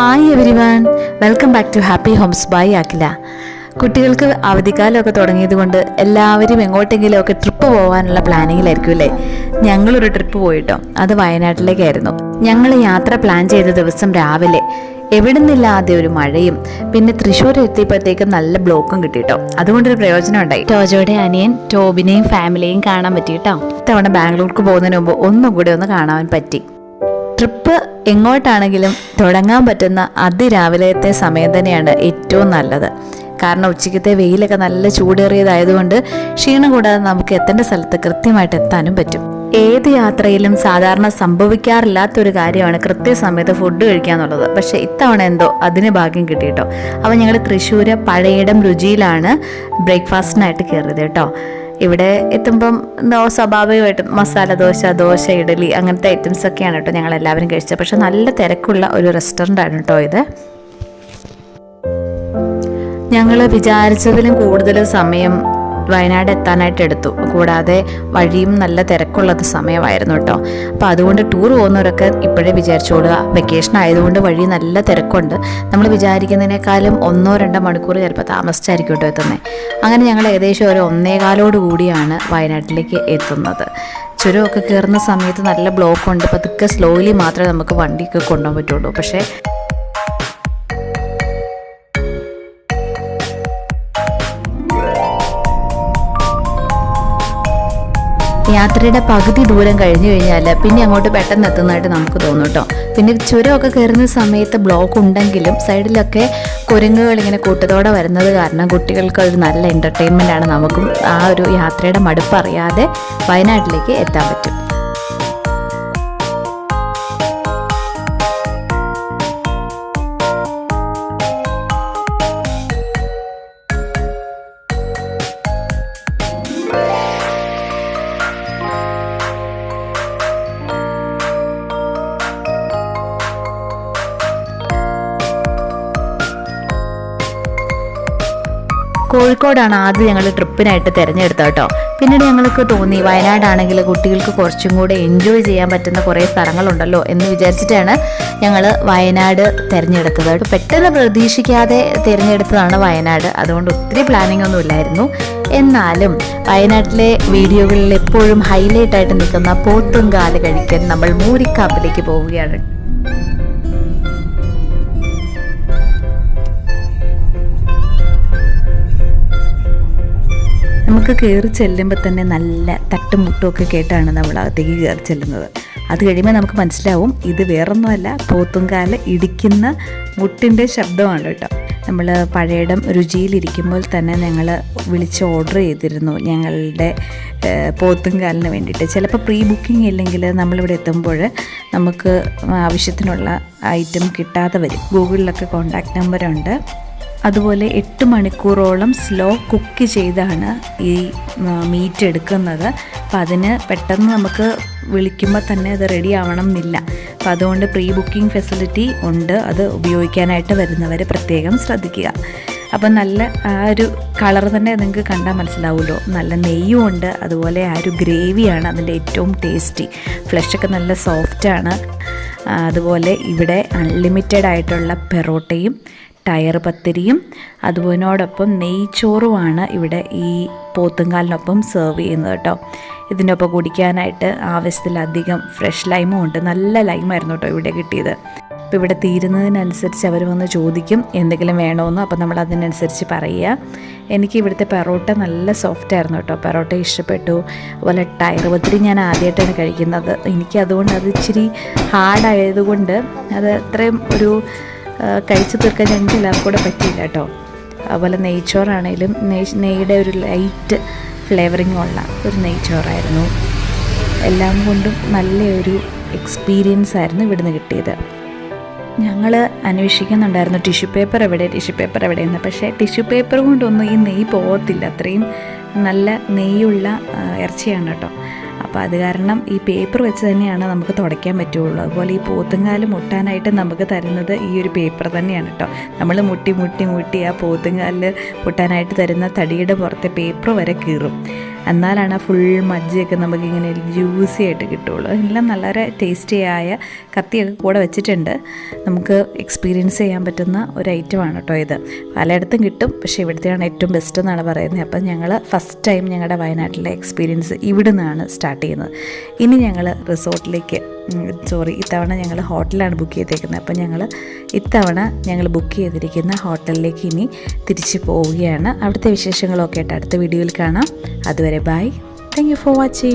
Hi everyone welcome back to happy homes by Akhila കുട്ടികൾക്ക് അവധിക്കാലമൊക്കെ തുടങ്ങിയത് കൊണ്ട് എല്ലാവരും എങ്ങോട്ടെങ്കിലുമൊക്കെ ട്രിപ്പ് പോകാനുള്ള പ്ലാനിങ്ങിലായിരിക്കും അല്ലേ? ഞങ്ങളൊരു ട്രിപ്പ് പോയിട്ടോ. അത് വയനാട്ടിലേക്കായിരുന്നു. ഞങ്ങൾ യാത്ര പ്ലാൻ ചെയ്ത ദിവസം രാവിലെ എവിടുന്നില്ലാതെ ഒരു മഴയും പിന്നെ തൃശ്ശൂർ എത്തിയപ്പോഴത്തേക്കും നല്ല ബ്ലോക്കും കിട്ടിയിട്ടോ അതുകൊണ്ടൊരു പ്രയോജനം ഉണ്ടായി. ടോജോയുടെ അനിയൻ ടോബിനെയും ഫാമിലിയെയും കാണാൻ പറ്റിയിട്ടോ? ഇത്തവണ ബാംഗ്ലൂർക്ക് പോകുന്നതിന് മുമ്പ് ഒന്നും കൂടെ ഒന്ന് കാണാൻ പറ്റി. ട്രിപ്പ് എങ്ങോട്ടാണെങ്കിലും തുടങ്ങാൻ പറ്റുന്ന അതിരാവിലത്തെ സമയം തന്നെയാണ് ഏറ്റവും നല്ലത്. കാരണം ഉച്ചയ്ക്കത്തെ വെയിലൊക്കെ നല്ല ചൂടേറിയതായതുകൊണ്ട് ക്ഷീണം കൂടാതെ നമുക്ക് എത്തേണ്ട സ്ഥലത്ത് കൃത്യമായിട്ട് എത്താനും പറ്റും. ഏത് യാത്രയിലും സാധാരണ സംഭവിക്കാറില്ലാത്തൊരു കാര്യമാണ് കൃത്യസമയത്ത് ഫുഡ് കഴിക്കുക എന്നുള്ളത് പക്ഷെ ഇത്തവണ എന്തോ അതിന് ഭാഗ്യം കിട്ടിയിട്ടോ? അപ്പോൾ ഞങ്ങൾ തൃശ്ശൂർ പഴയിടം രുചിയിലാണ് ബ്രേക്ക്ഫാസ്റ്റിനായിട്ട് കയറിയത് കേട്ടോ. ഇവിടെ എത്തുമ്പം സ്വാഭാവികമായിട്ടും മസാല ദോശ ദോശ ഇഡലി അങ്ങനത്തെ ഐറ്റംസ് ഒക്കെയാണ് കേട്ടോ ഞങ്ങൾ എല്ലാവരും കഴിച്ചത്. പക്ഷെ നല്ല തിരക്കുള്ള ഒരു റെസ്റ്റോറന്റ് ആണ് കേട്ടോ ഇത്. ഞങ്ങൾ വിചാരിച്ചതിലും കൂടുതൽ സമയം വയനാട് എത്താനായിട്ട് എടുത്തു കൂടാതെ വഴിയും നല്ല തിരക്കുള്ളത് സമയമായിരുന്നു കേട്ടോ അപ്പോൾ അതുകൊണ്ട് ടൂർ പോകുന്നവരൊക്കെ ഇപ്പോഴേ വിചാരിച്ചോളുക. വെക്കേഷൻ ആയതുകൊണ്ട് വഴി നല്ല തിരക്കുണ്ട്. നമ്മൾ വിചാരിക്കുന്നതിനേക്കാളും ഒന്നോ രണ്ടോ മണിക്കൂർ ചിലപ്പോൾ താമസിച്ചായിരിക്കും കേട്ടോ എത്തുന്നത് അങ്ങനെ ഞങ്ങൾ ഏകദേശം ഒരു ഒന്നേകാലോട് കൂടിയാണ് വയനാട്ടിലേക്ക് എത്തുന്നത്. ചുരമൊക്കെ കയറുന്ന സമയത്ത് നല്ല ബ്ലോക്ക് ഉണ്ട്. പതുക്കെ സ്ലോലി മാത്രമേ നമുക്ക് വണ്ടിയൊക്കെ കൊണ്ടുപോകാൻ പറ്റുള്ളൂ. പക്ഷേ യാത്രയുടെ പകുതി ദൂരം കഴിഞ്ഞു കഴിഞ്ഞാൽ പിന്നെ അങ്ങോട്ട് പെട്ടെന്ന് എത്തുന്നതായിട്ട് നമുക്ക് തോന്നും കേട്ടോ. പിന്നെ ചുരമൊക്കെ കയറുന്ന സമയത്ത് ബ്ലോക്ക് ഉണ്ടെങ്കിലും സൈഡിലൊക്കെ കുരങ്ങുകൾ ഇങ്ങനെ കൂട്ടത്തോടെ വരുന്നത് കാരണം കുട്ടികൾക്ക് ഒരു നല്ല എന്റർടൈൻമെന്റ് ആണ് നമുക്കും ആ ഒരു യാത്രയുടെ മടുപ്പ് അറിയാതെ വയനാട്ടിലേക്ക് എത്താൻ പറ്റും. കോഴിക്കോടാണ് ആദ്യം ഞങ്ങൾ ട്രിപ്പിനായിട്ട് തിരഞ്ഞെടുത്തത് കേട്ടോ. പിന്നീട് ഞങ്ങൾക്ക് തോന്നി വയനാടാണെങ്കിൽ കുട്ടികൾക്ക് കുറച്ചും കൂടെ എൻജോയ് ചെയ്യാൻ പറ്റുന്ന കുറേ സ്ഥലങ്ങളുണ്ടല്ലോ എന്ന് വിചാരിച്ചിട്ടാണ് ഞങ്ങൾ വയനാട് തിരഞ്ഞെടുത്തത്. പെട്ടെന്ന് പ്രതീക്ഷിക്കാതെ തിരഞ്ഞെടുത്തതാണ് വയനാട്. അതുകൊണ്ട് ഒത്തിരി പ്ലാനിംഗ് ഒന്നും ഇല്ലായിരുന്നു. എന്നാലും വയനാട്ടിലെ വീഡിയോകളിൽ എപ്പോഴും ഹൈലൈറ്റ് ആയിട്ട് നിൽക്കുന്ന പോത്തും കാൽ കഴിക്കാൻ നമ്മൾ മൂരിക്കാപ്പിലേക്ക് പോവുകയാണ്. നമുക്ക് കയറി ചെല്ലുമ്പോൾ തന്നെ നല്ല തട്ടും മുട്ടും ഒക്കെ കേട്ടാണ് നമ്മൾ അകത്തേക്ക് കയറി ചെല്ലുന്നത്. അത് കഴിയുമ്പോൾ നമുക്ക് മനസ്സിലാവും ഇത് വേറൊന്നുമല്ല പോത്തുംകാൽ ഇടിക്കുന്ന മുട്ടിന്റെ ശബ്ദമാണ് കേട്ടോ. നമ്മൾ പഴയടം രുചിയിലിരിക്കുമ്പോൾ തന്നെ ഞങ്ങൾ വിളിച്ച് ഓർഡർ ചെയ്തിരുന്നു ഞങ്ങളുടെ പോത്തും പോത്തുംകാലിന് വേണ്ടിയിട്ട്. ചിലപ്പോൾ പ്രീ ബുക്കിംഗ് ഇല്ലെങ്കിൽ നമ്മളിവിടെ എത്തുമ്പോൾ നമുക്ക് ആവശ്യത്തിനുള്ള ഐറ്റം കിട്ടാതെ വരും. ഗൂഗിളിലൊക്കെ കോണ്ടാക്ട് നമ്പറുണ്ട് അതുപോലെ എട്ട് മണിക്കൂറോളം സ്ലോ കുക്ക് ചെയ്താണ് ഈ മീറ്റ് എടുക്കുന്നത്. അപ്പം അതിന് പെട്ടെന്ന് നമുക്ക് വിളിക്കുമ്പോൾ തന്നെ അത് റെഡി ആവണം എന്നില്ല. അപ്പം അതുകൊണ്ട് പ്രീ ബുക്കിംഗ് ഫെസിലിറ്റി ഉണ്ട്. അത് ഉപയോഗിക്കാനായിട്ട് വരുന്നവർ പ്രത്യേകം ശ്രദ്ധിക്കുക. അപ്പം നല്ല ആ ഒരു കളർ തന്നെ നിങ്ങൾക്ക് കണ്ടാൽ മനസ്സിലാവുമല്ലോ നല്ല നെയ്യും ഉണ്ട്. അതുപോലെ ആ ഒരു ഗ്രേവിയാണ് അതിന്റെ ഏറ്റവും ടേസ്റ്റി ഫ്ലഷൊക്കെ നല്ല സോഫ്റ്റാണ് അതുപോലെ ഇവിടെ അൺലിമിറ്റഡ് ആയിട്ടുള്ള പെറോട്ടയും ടയർ പത്തിരിയും അതുപോലോടൊപ്പം നെയ്ച്ചോറുമാണ് ഇവിടെ ഈ പോത്തുംകാലിനൊപ്പം സെർവ് ചെയ്യുന്നത് കേട്ടോ. ഇതിന്റെ ഒപ്പം കുടിക്കാനായിട്ട് ആവശ്യത്തിലധികം ഫ്രഷ് ലൈമും ഉണ്ട്. നല്ല ലൈമായിരുന്നു കേട്ടോ ഇവിടെ കിട്ടിയത്. അപ്പോൾ ഇവിടെ തീരുന്നതിനനുസരിച്ച് അവർ വന്ന് ചോദിക്കും എന്തെങ്കിലും വേണമെന്ന് അപ്പോൾ നമ്മൾ അതിനനുസരിച്ച് പറയുക. എനിക്ക് ഇവിടുത്തെ പെറോട്ട നല്ല സോഫ്റ്റ് ആയിരുന്നു കേട്ടോ. പെറോട്ട ഇഷ്ടപ്പെട്ടു. അതുപോലെ ടയർ പത്തിരി ഞാൻ ആദ്യമായിട്ടാണ് കഴിക്കുന്നത്. എനിക്ക് അതുകൊണ്ട് അത് ഇച്ചിരി ഹാർഡായതുകൊണ്ട് അത് അത്രയും ഒരു കഴിച്ചു തീർക്കാൻ ഞങ്ങൾക്ക് എല്ലാവർക്കും കൂടെ പറ്റിയില്ല കേട്ടോ. അതുപോലെ നെയ്ച്ചോറാണേലും നെയ് നെയ്യുടെ ഒരു ലൈറ്റ് ഫ്ലേവറിംഗ് ഉള്ള ഒരു നെയ്ച്ചോറായിരുന്നു. എല്ലാം കൊണ്ടും നല്ലൊരു എക്സ്പീരിയൻസ് ആയിരുന്നു ഇവിടുന്ന് കിട്ടിയത്. ഞങ്ങൾ അന്വേഷിക്കുന്നുണ്ടായിരുന്നു ടിഷ്യൂ പേപ്പർ എവിടെ ടിഷ്യൂ പേപ്പർ എവിടെയെന്ന്. പക്ഷേ ടിഷ്യൂ പേപ്പർ കൊണ്ടൊന്നും ഈ നെയ്യ് പോകത്തില്ല. അത്രയും നല്ല നെയ്യുള്ള ഇറച്ചിയാണ് കേട്ടോ. അപ്പോൾ അത് കാരണം ഈ പേപ്പർ വെച്ച് തന്നെയാണ് നമുക്ക് തുടയ്ക്കാൻ പറ്റുള്ളൂ. അതുപോലെ ഈ പോത്തുങ്കാൽ മുട്ടാനായിട്ട് നമുക്ക് തരുന്നത് ഈ ഒരു പേപ്പർ തന്നെയാണ് കേട്ടോ നമ്മൾ മുട്ടി മുട്ടി മുട്ടി ആ പോത്തുങ്കാലിൽ മുട്ടാനായിട്ട് തരുന്ന തടിയുടെ പുറത്തെ പേപ്പർ വരെ കീറും. എന്നാലാണ് ആ ഫുൾ മജ്ജയൊക്കെ നമുക്ക് ഇങ്ങനെ ജ്യൂസി ആയിട്ട് കിട്ടുള്ളൂ എല്ലാം വളരെ ടേസ്റ്റിയായ കത്തിയൊക്കെ കൂടെ വെച്ചിട്ടുണ്ട്. നമുക്ക് എക്സ്പീരിയൻസ് ചെയ്യാൻ പറ്റുന്ന ഒരു ഐറ്റമാണ് കേട്ടോ ഇത്. പലയിടത്തും കിട്ടും പക്ഷേ ഇവിടുത്തെയാണ് ഏറ്റവും ബെസ്റ്റ് എന്നാണ് പറയുന്നത്. അപ്പം ഞങ്ങൾ ഫസ്റ്റ് ടൈം ഞങ്ങളുടെ വയനാട്ടിലെ എക്സ്പീരിയൻസ് ഇവിടെ നിന്നാണ് സ്റ്റാർട്ട് ചെയ്യുന്നത്. ഇനി ഞങ്ങൾ റിസോർട്ടിലേക്ക് സോറി ഇത്തവണ ഞങ്ങൾ ഹോട്ടലാണ് ബുക്ക് ചെയ്തേക്കുന്നത് അപ്പോൾ ഞങ്ങൾ ഇത്തവണ ഞങ്ങൾ ബുക്ക് ചെയ്തിരിക്കുന്ന ഹോട്ടലിലേക്ക് ഇനി തിരിച്ചു പോവുകയാണ്. അവിടുത്തെ വിശേഷങ്ങളൊക്കെ ആയിട്ട് അടുത്ത വീഡിയോയിൽ കാണാം. അതുവരെ bye thank you for watching